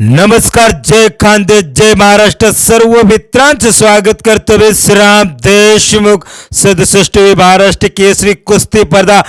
नमस्कार जय खांदे जय महाराष्ट्र. सर्व मित्रांचं स्वागत करतो विश्राम देशमुख. सदुसष्टवी महाराष्ट्र केसरी कुस्ती स्पर्धा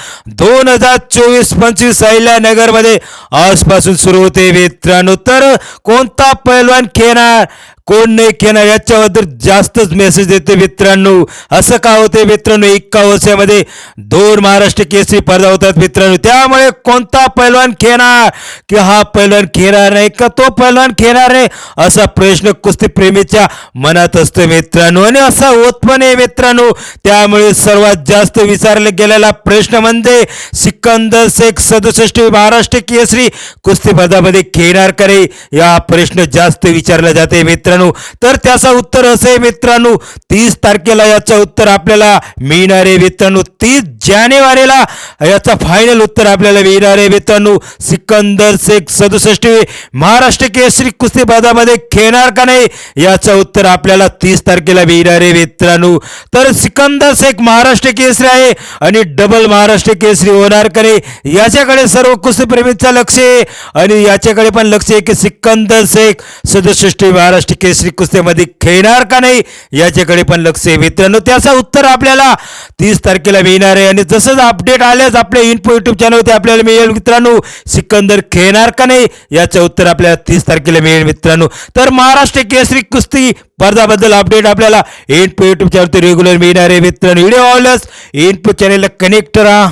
दोन हजार चोवीस पंचवीस अहिल्यानगरमध्ये आजपासून सुरू होते मित्रांनो. तर कोणता पैलवान खेळणार? कोण नाही खेणार याच्याबद्दल जास्तच मेसेज देते मित्रांनो. असं का होते मित्रांनो एका वर्षामध्ये दोन महाराष्ट्र केसरी स्पर्धा होतात मित्रांनो. त्यामुळे कोणता पैलवान खेळणार? की हा पैलवान खेळणार नाही का तो पैलवान खेळणार नाही? असा प्रश्न कुस्ती प्रेमीच्या मनात असतो मित्रांनो. आणि असा होत पण आहे मित्रांनो. त्यामुळे सर्वात जास्त विचारला गेलेला प्रश्न म्हणजे सिकंदर शेख सदुसष्ट महाराष्ट्र केसरी कुस्ती स्पर्धामध्ये खेळणार करे या प्रश्न जास्त विचारला जाते मित्रांनो. तर त्याचं उत्तर असे मित्रांनो तीस तारखेला याचं उत्तर आपल्याला मिळणार आहे मित्रांनो तीस जानेवारीला याचा फायनल उत्तर आपल्याला मिळणार आहे मित्रांनो. सिकंदर शेख सदुसष्ट महाराष्ट्र केसरी कुस्तीपदामध्ये खेळणार का नाही? याचं उत्तर आपल्याला तीस तारखेला मिळणार आहे मित्रांनो. तर सिकंदर शेख महाराष्ट्र केसरी आहे आणि डबल महाराष्ट्र केसरी होणार का नाही? याच्याकडे सर्व कुस्तीप्रेमीचं लक्ष आहे. आणि याच्याकडे पण लक्ष आहे की सिकंदर शेख सदुसष्ट महाराष्ट्र केसरी कुस्तीमध्ये खेळणार का नाही? याच्याकडे पण लक्ष आहे मित्रांनो. त्याचं उत्तर आपल्याला तीस तारखेला मिळणार आहे. आणि जसंच अपडेट आल्याच आपल्या इन्फो युट्यूब चॅनलवरती आपल्याला मिळेल मित्रांनो सिकंदर खेळणार का नाही याचं उत्तर आपल्याला तीस तारखेला मिळेल मित्रांनो. तर महाराष्ट्र केसरी कुस्ती स्पर्धाबद्दल अपडेट आपल्याला इन्फो युट्यूब चॅनलवरती रेग्युलर मिळणार आहे मित्रांनो. व्हिडिओ आवडल्यास इन्फो चॅनलला कनेक्ट राहा